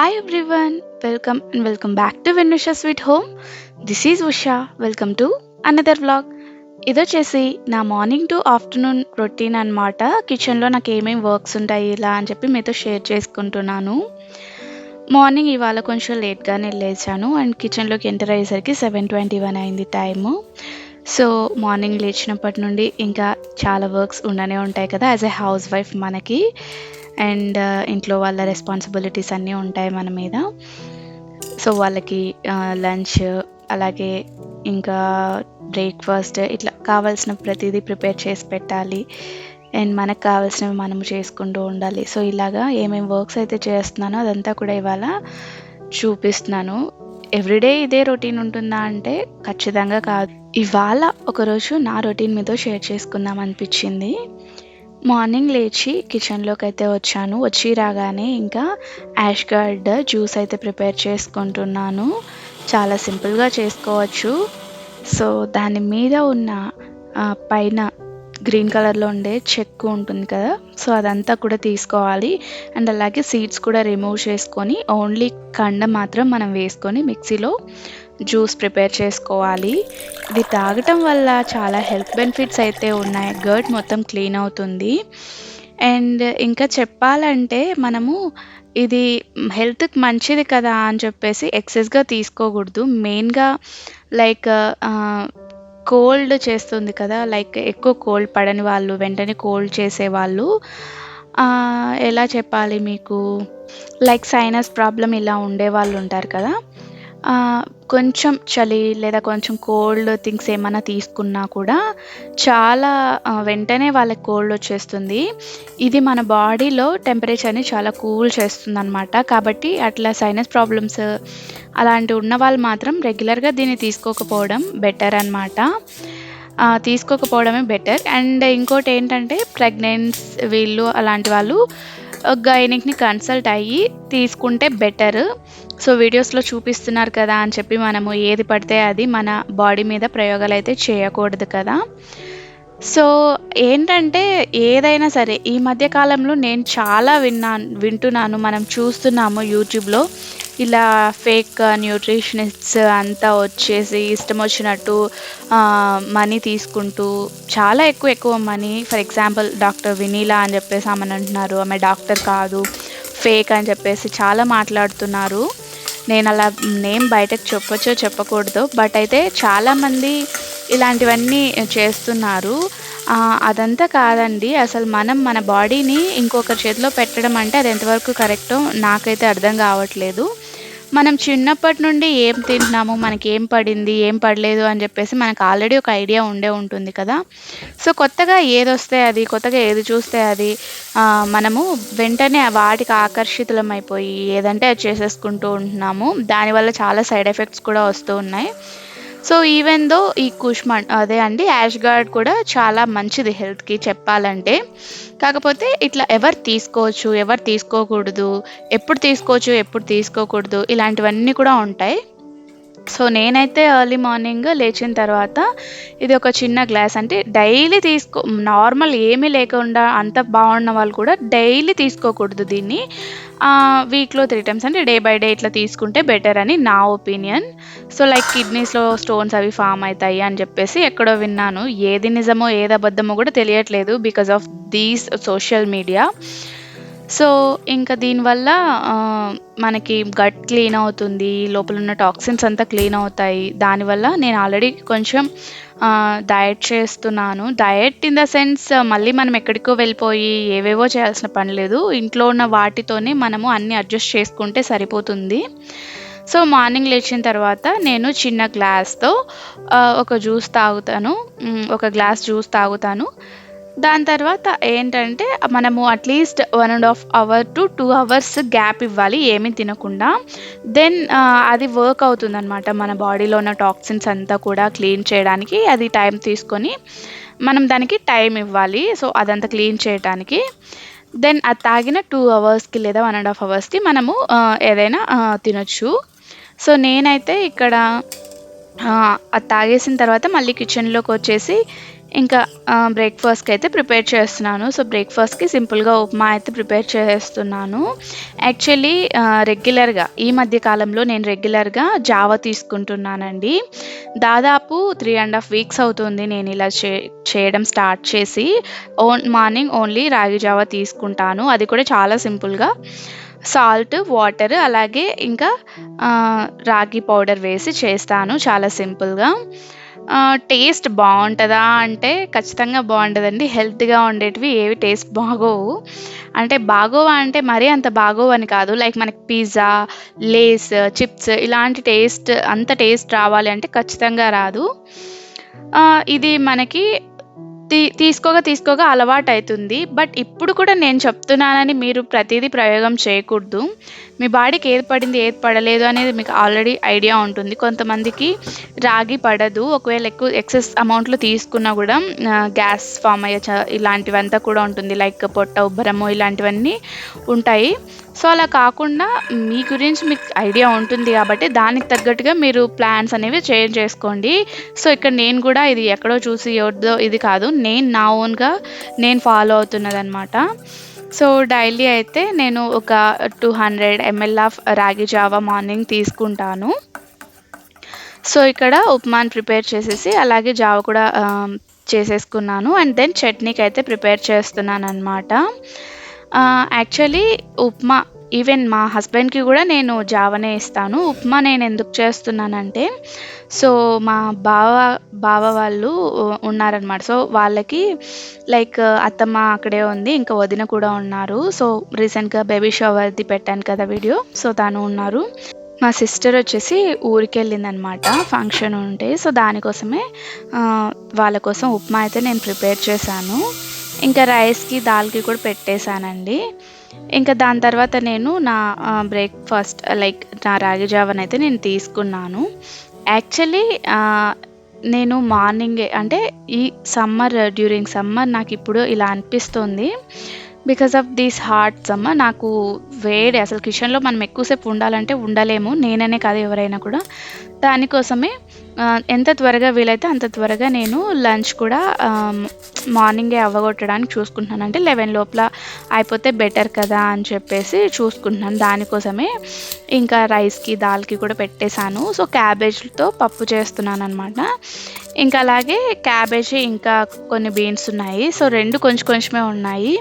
Hi everyone welcome and welcome back to Vennusha sweet home this is Usha welcome to another vlog ఇదొచ్చేసి నా morning to afternoon routine అనమాట కిచెన్లో నాకు ఏమేమి works ఉంటాయి ఇలా అని చెప్పి మీతో షేర్ చేసుకుంటున్నాను. మార్నింగ్ ఇవాళ కొంచెం లేట్గానే లేచాను. అండ్ కిచెన్లోకి ఎంటర్ అయ్యేసరికి సెవెన్ ట్వంటీ వన్ అయింది టైము సో మార్నింగ్ లేచినప్పటి నుండి ఇంకా చాలా వర్క్స్ ఉండనే ఉంటాయి కదా యాజ్ ఎ హౌస్ వైఫ్ మనకి. అండ్ uh, ఇంట్లో వాళ్ళ రెస్పాన్సిబిలిటీస్ అన్నీ ఉంటాయి మన మీద. సో వాళ్ళకి uh, లంచ్ అలాగే ఇంకా బ్రేక్ఫాస్ట్ ఇట్లా కావాల్సిన ప్రతిదీ ప్రిపేర్ చేసి పెట్టాలి. అండ్ మనకు కావాల్సినవి మనము చేసుకుంటూ ఉండాలి. సో ఇలాగా ఏమేమి వర్క్స్ అయితే చేస్తున్నానో అదంతా కూడా ఇవాళ చూపిస్తున్నాను. ఎవ్రీడే ఇదే రొటీన్ ఉంటుందా అంటే ఖచ్చితంగా కాదు. ఇవాళ ఒకరోజు నా రొటీన్ మీతో షేర్ చేసుకుందాం అనిపించింది. మార్నింగ్ లేచి కిచెన్లోకి అయితే వచ్చాను. వచ్చి రాగానే ఇంకా యాష్ గార్డ్ జ్యూస్ అయితే ప్రిపేర్ చేసుకుంటున్నాను. చాలా సింపుల్గా చేసుకోవచ్చు. సో దాని మీద ఉన్న పైన గ్రీన్ కలర్లో ఉండే చెక్కు ఉంటుంది కదా. సో అదంతా కూడా తీసుకోవాలి. అండ్ అలాగే సీడ్స్ కూడా రిమూవ్ చేసుకొని ఓన్లీ కండ మాత్రం మనం వేసుకొని మిక్సీలో జ్యూస్ ప్రిపేర్ చేసుకోవాలి. ఇది తాగటం వల్ల చాలా హెల్త్ బెనిఫిట్స్ అయితే ఉన్నాయి. గర్ట్ మొత్తం క్లీన్ అవుతుంది. అండ్ ఇంకా చెప్పాలంటే మనము ఇది హెల్త్కి మంచిది కదా అని చెప్పేసి ఎక్సెస్గా తీసుకోకూడదు. మెయిన్గా లైక్ కోల్డ్ చేస్తుంది కదా. లైక్ ఎక్కువ కోల్డ్ పడని వాళ్ళు వెంటనే కోల్డ్ చేసేవాళ్ళు ఎలా చెప్పాలి మీకు? లైక్ సైనస్ ప్రాబ్లం ఇలా ఉండే వాళ్ళు ఉంటారు కదా. కొంచెం చలి లేదా కొంచెం కోల్డ్ థింగ్స్ ఏమైనా తీసుకున్నా కూడా చాలా వెంటనే వాళ్ళకి కోల్డ్ వచ్చేస్తుంది. ఇది మన బాడీలో టెంపరేచర్ని చాలా కూల్ చేస్తుంది అనమాట కాబట్టి అట్లా సైనస్ ప్రాబ్లమ్స్ అలాంటి ఉన్న వాళ్ళు మాత్రం రెగ్యులర్గా దీన్ని తీసుకోకపోవడం బెటర్ అనమాట తీసుకోకపోవడమే బెటర్ అండ్ ఇంకోటి ఏంటంటే ప్రెగ్నెన్స్ వీళ్ళు అలాంటి వాళ్ళు గైనిక్ని కన్సల్ట్ అయ్యి తీసుకుంటే బెటర్ సో వీడియోస్లో చూపిస్తున్నారు కదా అని చెప్పి మనము ఏది పడితే అది మన బాడీ మీద ప్రయోగాలు అయితే చేయకూడదు కదా. సో ఏంటంటే ఏదైనా సరే ఈ మధ్య కాలంలో నేను చాలా విన్నాను వింటున్నాను మనం చూస్తున్నాము యూట్యూబ్లో ఇలా ఫేక్ న్యూట్రిషనిస్ట్స్ అంతా వచ్చేసి ఇష్టం వచ్చినట్టు మనీ తీసుకుంటూ చాలా ఎక్కువ ఎక్కువ money for example doctor Vineela అని చెప్పేసి ఆమెను అంటున్నారు ఆమె డాక్టర్ కాదు ఫేక్ అని చెప్పేసి చాలా మాట్లాడుతున్నారు. నేను అలా నేమ్ బయటకు చెప్పొచ్చో చెప్పకూడదు బట్ అయితే చాలామంది ఇలాంటివన్నీ చేస్తున్నారు. అదంతా కాదండి. అసలు మనం మన బాడీని ఇంకొకరి చేతిలో పెట్టడం అంటే అది ఎంతవరకు కరెక్టో నాకైతే అర్థం కావట్లేదు. మనం చిన్నప్పటి నుండి ఏం తింటున్నాము మనకి ఏం పడింది ఏం పడలేదు అని చెప్పేసి మనకు ఆల్రెడీ ఒక ఐడియా ఉండే ఉంటుంది కదా. సో కొత్తగా ఏది వస్తే అది కొత్తగా ఏది చూస్తే అది మనము వెంటనే వాటికి ఆకర్షితులం అయిపోయి ఏదంటే అది చేసేసుకుంటూ ఉంటున్నాము. దానివల్ల చాలా సైడ్ ఎఫెక్ట్స్ కూడా వస్తూ ఉన్నాయి. సో ఈవెన్ దో ఈ కుష్మాండ్ అదే అండి యాష్ గార్డ్ కూడా చాలా మంచిది హెల్త్కి చెప్పాలంటే. కాకపోతే ఇట్లా ఎవరు తీసుకోవచ్చు ఎవరు తీసుకోకూడదు ఎప్పుడు తీసుకోవచ్చు ఎప్పుడు తీసుకోకూడదు ఇలాంటివన్నీ కూడా ఉంటాయి. సో నేనైతే ఎర్లీ మార్నింగ్ లేచిన తర్వాత ఇది ఒక చిన్న గ్లాస్. అంటే డైలీ తీసుకో నార్మల్ ఏమీ లేకుండా అంత బాగున్న వాళ్ళు కూడా డైలీ తీసుకోకూడదు దీన్ని. వీక్లో త్రీ టైమ్స్ అంటే డే బై డే ఇట్లా తీసుకుంటే బెటర్ అని నా ఒపీనియన్ సో లైక్ కిడ్నీస్లో స్టోన్స్ అవి ఫామ్ అవుతాయి అని చెప్పేసి ఎక్కడో విన్నాను. ఏది నిజమో ఏది అబద్ధమో కూడా తెలియట్లేదు because of these social media so ఇంకా దీనివల్ల మనకి గట్ క్లీన్ అవుతుంది లోపల ఉన్న టాక్సిన్స్ అంతా క్లీన్ అవుతాయి. దానివల్ల నేను ఆల్రెడీ కొంచెం డయట్ చేస్తున్నాను. డయట్ ఇన్ ద సెన్స్ మళ్ళీ మనం ఎక్కడికో వెళ్ళిపోయి ఏవేవో చేయాల్సిన పని లేదు. ఇంట్లో ఉన్న వాటితోనే మనము అన్నీ అడ్జస్ట్ చేసుకుంటే సరిపోతుంది. సో మార్నింగ్ లేచిన తర్వాత నేను చిన్న గ్లాస్తో ఒక జ్యూస్ తాగుతాను. ఒక గ్లాస్ జ్యూస్ తాగుతాను. దాని తర్వాత ఏంటంటే మనము at least one and half hour to two hours gap ఇవ్వాలి ఏమీ తినకుండా. దెన్ అది వర్క్ అవుతుందన్నమాట. మన బాడీలో ఉన్న టాక్సిన్స్ అంతా కూడా క్లీన్ చేయడానికి అది టైం తీసుకొని మనం దానికి టైం ఇవ్వాలి. సో అదంతా క్లీన్ చేయడానికి దెన్ అది తాగిన టూ అవర్స్కి లేదా వన్ అండ్ హాఫ్ అవర్స్కి మనము ఏదైనా తినొచ్చు. సో నేనైతే ఇక్కడ అది తాగేసిన తర్వాత మళ్ళీ కిచెన్లోకి వచ్చేసి ఇంకా బ్రేక్ఫాస్ట్కి అయితే ప్రిపేర్ చేస్తున్నాను. సో బ్రేక్ఫాస్ట్కి సింపుల్గా ఉప్మా అయితే ప్రిపేర్ చేస్తున్నాను. యాక్చువల్లీ రెగ్యులర్గా ఈ మధ్య కాలంలో నేను రెగ్యులర్గా జావా తీసుకుంటున్నానండి. దాదాపు త్రీ అండ్ హాఫ్ వీక్స్ అవుతుంది నేను ఇలా చే చేయడం స్టార్ట్ చేసి. ఓన్ మార్నింగ్ ఓన్లీ రాగి జావా తీసుకుంటాను. అది కూడా చాలా సింపుల్గా. సాల్ట్ వాటర్ అలాగే ఇంకా రాగి పౌడర్ వేసి చేస్తాను. చాలా సింపుల్గా. టేస్ట్ బాగుంటుందా అంటే ఖచ్చితంగా బాగుంటుందండి. హెల్త్గా ఉండేటివి ఏవి టేస్ట్ బాగోవు. అంటే బాగోవా అంటే మరీ అంత బాగోవు అని కాదు. లైక్ మనకి పిజ్జా లేస్ చిప్స్ ఇలాంటి టేస్ట్ అంత టేస్ట్ రావాలి అంటే ఖచ్చితంగా రాదు. ఇది మనకి తీ తీసుకోగా తీసుకోగా అలవాటు అవుతుంది బట్ ఇప్పుడు కూడా నేను చెప్తున్నానని మీరు ప్రతిదీ ప్రయోగం చేయకూడదు. మీ బాడీకి ఏది పడింది ఏది పడలేదు అనేది మీకు ఆల్రెడీ ఐడియా ఉంటుంది. కొంతమందికి రాగి పడదు. ఒకవేళ ఎక్కువ ఎక్సెస్ అమౌంట్లో తీసుకున్నా కూడా గ్యాస్ ఫామ్ అయ్యే చ- ఇలాంటివంతా కూడా ఉంటుంది. లైక్ పొట్ట ఉబ్బరము ఇలాంటివన్నీ ఉంటాయి. సో అలా కాకుండా మీ గురించి మీకు ఐడియా ఉంటుంది కాబట్టి దానికి తగ్గట్టుగా మీరు ప్లాన్స్ అనేవి చేంజ్ చేసుకోండి. సో ఇక్కడ నేను కూడా ఇది ఎక్కడో చూసి ఎవరిదో ఇది కాదు నేను నా ఓన్గా నేను ఫాలో అవుతున్నది అనమాట సో డైలీ అయితే నేను ఒక two hundred ML of ragi Java morning తీసుకుంటాను. సో ఇక్కడ ఉప్మాన్ ప్రిపేర్ చేసేసి అలాగే జావ కూడా చేసేసుకున్నాను. అండ్ దెన్ చట్నీకి అయితే ప్రిపేర్ చేస్తున్నాను అనమాట యాక్చువల్లీ ఉప్మా ఈవెన్ మా హస్బెండ్కి కూడా నేను జావనే ఇస్తాను. ఉప్మా నేను ఎందుకు చేస్తున్నానంటే సో మా బావ బావ వాళ్ళు ఉన్నారనమాట సో వాళ్ళకి లైక్ అత్తమ్మ అక్కడే ఉంది ఇంకా వదిన కూడా ఉన్నారు. సో రీసెంట్గా బేబీ షవర్ది పెట్టాను కదా వీడియో సో తను ఉన్నారు. మా సిస్టర్ వచ్చేసి ఊరికి వెళ్ళిందనమాట ఫంక్షన్ ఉంటే. సో దానికోసమే వాళ్ళ కోసం ఉప్మా అయితే నేను ప్రిపేర్ చేశాను. ఇంకా రైస్కి దాల్కి కూడా పెట్టేశానండి. ఇంకా దాని తర్వాత నేను నా బ్రేక్ఫాస్ట్ లైక్ నా రాగి జావన్ అయితే నేను తీసుకున్నాను. యాక్చువల్లీ నేను మార్నింగే అంటే ఈ సమ్మర్ డ్యూరింగ్ సమ్మర్ నాకు ఇప్పుడు ఇలా అనిపిస్తుంది. Because of this hot summer నాకు వేడి అసలు కిచెన్లో మనం ఎక్కువసేపు ఉండాలంటే ఉండలేము. నేననే కాదు ఎవరైనా కూడా. దానికోసమే ఎంత త్వరగా వీలైతే అంత త్వరగా నేను లంచ్ కూడా మార్నింగే అవ్వగొట్టడానికి చూసుకుంటున్నాను. అంటే లెవెన్ లోపల అయిపోతే బెటర్ కదా అని చెప్పేసి చూసుకుంటున్నాను. దానికోసమే ఇంకా రైస్కి దాల్కి కూడా పెట్టేశాను. సో క్యాబేజ్తో పప్పు చేస్తున్నాను అనమాట ఇంకా అలాగే క్యాబేజీ ఇంకా కొన్ని బీన్స్ ఉన్నాయి. సో రెండు కొంచెం కొంచెమే ఉన్నాయి.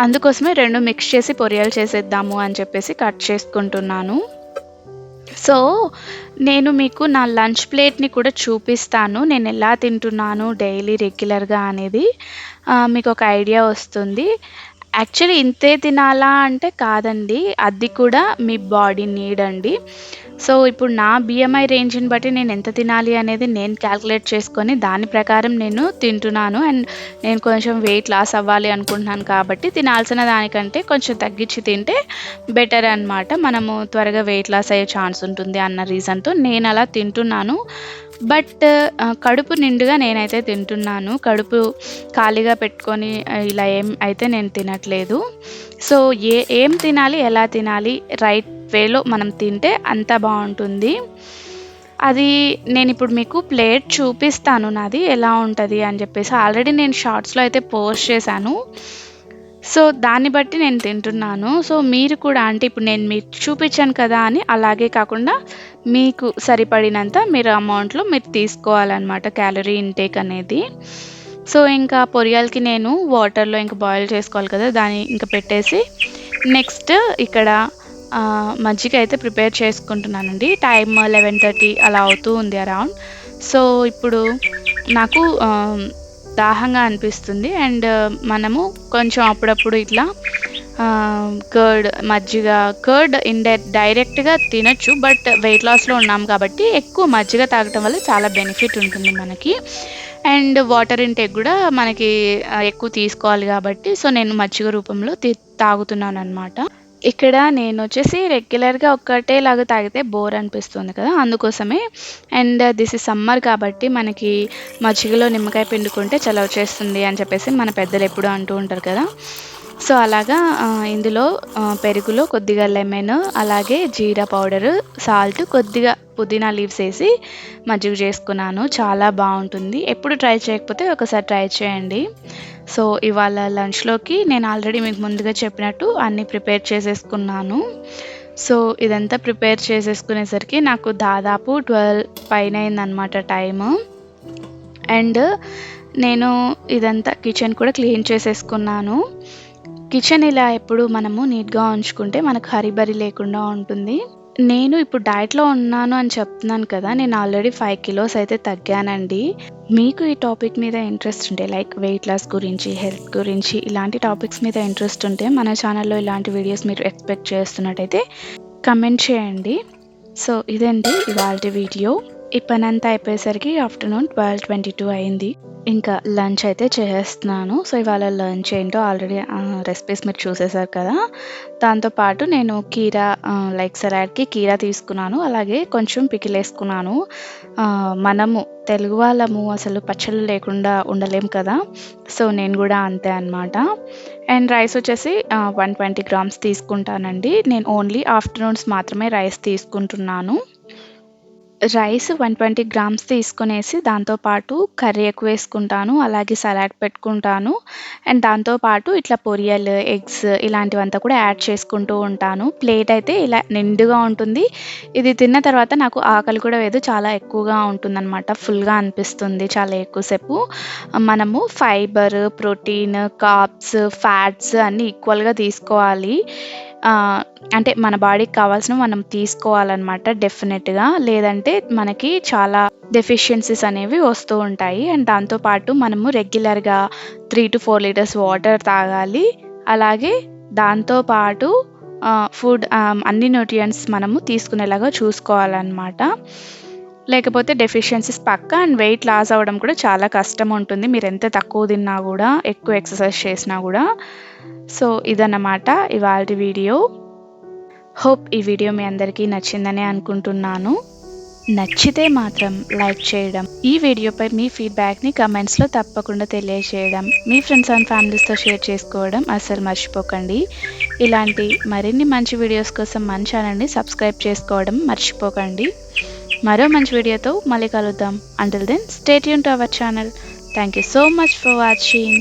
అందుకోసమే రెండు మిక్స్ చేసి పొరియాలు చేసేద్దాము అని చెప్పేసి కట్ చేసుకుంటున్నాను. సో నేను మీకు నా లంచ్ ప్లేట్ని కూడా చూపిస్తాను. నేను ఎలా తింటున్నాను డైలీ రెగ్యులర్గా అనేది. మీకు ఒక ఐడియా వస్తుంది. యాక్చువల్లీ ఇంతే తినాలా అంటే కాదండి. అది కూడా మీ బాడీ నీడ్ అండి. సో ఇప్పుడు నా బిఎంఐ రేంజ్ని బట్టి నేను ఎంత తినాలి అనేది నేను క్యాల్కులేట్ చేసుకొని దాని ప్రకారం నేను తింటున్నాను. అండ్ నేను కొంచెం వెయిట్ లాస్ అవ్వాలి అనుకుంటున్నాను కాబట్టి తినాల్సిన దానికంటే కొంచెం తగ్గించి తింటే బెటర్ అన్నమాట. మనము త్వరగా వెయిట్ లాస్ అయ్యే ఛాన్స్ ఉంటుంది అన్న రీజన్తో నేను అలా తింటున్నాను. బట్ కడుపు నిండుగా నేనైతే తింటున్నాను. కడుపు ఖాళీగా పెట్టుకొని ఇలా ఏం అయితే నేను తినట్లేదు. సో ఏ ఏం తినాలి ఎలా తినాలి రైట్ వేలో మనం తింటే అంత బాగుంటుంది. అది నేను ఇప్పుడు మీకు ప్లేట్ చూపిస్తాను నాది ఎలా ఉంటుంది అని చెప్పేసి. ఆల్రెడీ నేను షార్ట్స్లో అయితే పోస్ట్ చేశాను. సో దాన్ని బట్టి నేను తింటున్నాను. సో మీరు కూడా అంటే ఇప్పుడు నేను మీకు చూపించాను కదా అని అలాగే కాకుండా మీకు సరిపడినంత మీరు అమౌంట్లో మీరు తీసుకోవాలన్నమాట క్యాలరీ ఇంటేక్ అనేది. సో ఇంకా పొరియాలకి నేను వాటర్లో ఇంకా బాయిల్ చేసుకోవాలి కదా దాన్ని ఇంకా పెట్టేసి నెక్స్ట్ ఇక్కడ మజ్జిగ అయితే ప్రిపేర్ చేసుకుంటున్నానండి. టైం లెవెన్ థర్టీ అలా అవుతూ ఉంది అరౌండ్ సో ఇప్పుడు నాకు దాహంగా అనిపిస్తుంది. అండ్ మనము కొంచెం అప్పుడప్పుడు ఇట్లా కర్డ్ మజ్జిగ కర్డ్ ఇండై డైరెక్ట్గా తినొచ్చు బట్ వెయిట్ లాస్లో ఉన్నాం కాబట్టి ఎక్కువ మజ్జిగ తాగటం వల్ల చాలా బెనిఫిట్ ఉంటుంది మనకి. అండ్ వాటర్ ఇంటేక్ కూడా మనకి ఎక్కువ తీసుకోవాలి కాబట్టి సో నేను మజ్జిగ రూపంలో తాగుతున్నాను అనమాట ఇక్కడ నేను వచ్చేసి రెగ్యులర్గా ఒక్కటేలాగా తాగితే బోర్ అనిపిస్తుంది కదా అందుకోసమే. అండ్ దిస్ ఇస్ సమ్మర్ కాబట్టి మనకి మజ్జిగలో నిమ్మకాయ పిండుకుంటే చలవ చేస్తుంది అని చెప్పేసి మన పెద్దలు ఎప్పుడూ అంటూ ఉంటారు కదా. సో అలాగా ఇందులో పెరుగులో కొద్దిగా లెమన్ అలాగే జీరా పౌడరు సాల్ట్ కొద్దిగా పుదీనా లీవ్స్ వేసి మజ్జిగ చేసుకున్నాను. చాలా బాగుంటుంది. ఎప్పుడు ట్రై చేయకపోతే ఒకసారి ట్రై చేయండి. సో ఇవాళ లంచ్లోకి నేను ఆల్రెడీ మీకు ముందుగా చెప్పినట్టు అన్నీ ప్రిపేర్ చేసేసుకున్నాను. సో ఇదంతా ప్రిపేర్ చేసేసుకునేసరికి నాకు దాదాపు ట్వెల్వ్ పైన అయిందనమాట టైము. అండ్ నేను ఇదంతా కిచెన్ కూడా క్లీన్ చేసేసుకున్నాను. కిచెన్ ఇలా ఎప్పుడు మనము నీట్గా ఉంచుకుంటే మనకు హరిబరి లేకుండా ఉంటుంది. నేను ఇప్పుడు డైట్లో ఉన్నాను అని చెప్తున్నాను కదా నేను ఆల్రెడీ ఫైవ్ కిలోస్ అయితే తగ్గానండి. మీకు ఈ టాపిక్ మీద ఇంట్రెస్ట్ ఉంటే లైక్ వెయిట్ లాస్ గురించి హెల్త్ గురించి ఇలాంటి టాపిక్స్ మీద ఇంట్రెస్ట్ ఉంటే మన ఛానల్లో ఇలాంటి వీడియోస్ మీరు ఎక్స్పెక్ట్ చేస్తున్నట్టయితే కమెంట్ చేయండి. సో ఇదండి ఇవాళ వీడియో ఈ పని అంతా అయిపోయేసరికి ఆఫ్టర్నూన్ ట్వెల్వ్ ట్వంటీ టూ అయింది. ఇంకా లంచ్ అయితే చేసేస్తున్నాను. సో ఇవాళ లంచ్ ఏంటో ఆల్రెడీ రెసిపీస్ మీరు చూసేసారు కదా. దాంతోపాటు నేను కీరా లైక్ సలాడ్కి కీరా తీసుకున్నాను. అలాగే కొంచెం పికిల్ వేసుకున్నాను. మనము తెలుగు వాళ్ళము అసలు పచ్చళ్ళు లేకుండా ఉండలేం కదా. సో నేను కూడా అంతే అనమాట అండ్ రైస్ వచ్చేసి వన్ ట్వంటీ గ్రామ్స్ తీసుకుంటానండి. నేను ఓన్లీ ఆఫ్టర్నూన్స్ మాత్రమే రైస్ తీసుకుంటున్నాను. రైస్ వన్ ట్వంటీ గ్రామ్స్ తీసుకునేసి దాంతోపాటు కర్రీ ఎక్కువ వేసుకుంటాను అలాగే సలాడ్ పెట్టుకుంటాను. అండ్ దాంతోపాటు ఇట్లా పొరియల్ ఎగ్స్ ఇలాంటివంతా కూడా యాడ్ చేసుకుంటూ ఉంటాను. ప్లేట్ అయితే ఇలా నిండుగా ఉంటుంది. ఇది తిన్న తర్వాత నాకు ఆకలి కూడా వేదు చాలా ఎక్కువగా ఉంటుందన్నమాట. ఫుల్గా అనిపిస్తుంది చాలా ఎక్కువసేపు. మనము ఫైబర్ ప్రోటీన్ కాప్స్ ఫ్యాట్స్ అన్నీ ఈక్వల్గా తీసుకోవాలి. అంటే మన బాడీకి కావాల్సిన మనం తీసుకోవాలన్నమాట డెఫినెట్గా. లేదంటే మనకి చాలా డెఫిషియన్సీస్ అనేవి వస్తూ ఉంటాయి. అండ్ దాంతోపాటు మనము రెగ్యులర్గా three to four litres water తాగాలి. అలాగే దాంతోపాటు ఫుడ్ అన్ని న్యూట్రియంట్స్ మనము తీసుకునేలాగా చూసుకోవాలన్నమాట. లేకపోతే డెఫిషియన్సీస్ పక్క అండ్ వెయిట్ లాస్ అవ్వడం కూడా చాలా కష్టం ఉంటుంది. మీరు ఎంత తక్కువ తిన్నా కూడా ఎక్కువ ఎక్సర్సైజ్ చేసినా కూడా. సో ఇదన్నమాట ఇవాళ వీడియో. హోప్ ఈ వీడియో మీ అందరికీ నచ్చిందని అనుకుంటున్నాను. నచ్చితే మాత్రం లైక్ చేయడం. ఈ వీడియోపై మీ ఫీడ్బ్యాక్ని కమెంట్స్లో తప్పకుండా తెలియజేయడం. మీ ఫ్రెండ్స్ అండ్ ఫ్యామిలీస్తో షేర్ చేసుకోవడం అస్సలు మర్చిపోకండి. ఇలాంటి మరిన్ని మంచి వీడియోస్ కోసం మన ఛానల్ని సబ్స్క్రైబ్ చేసుకోవడం మర్చిపోకండి. మరో మంచి వీడియోతో మళ్ళీ కలుద్దాం. Until then stay Yoon to our channel thank you so much for watching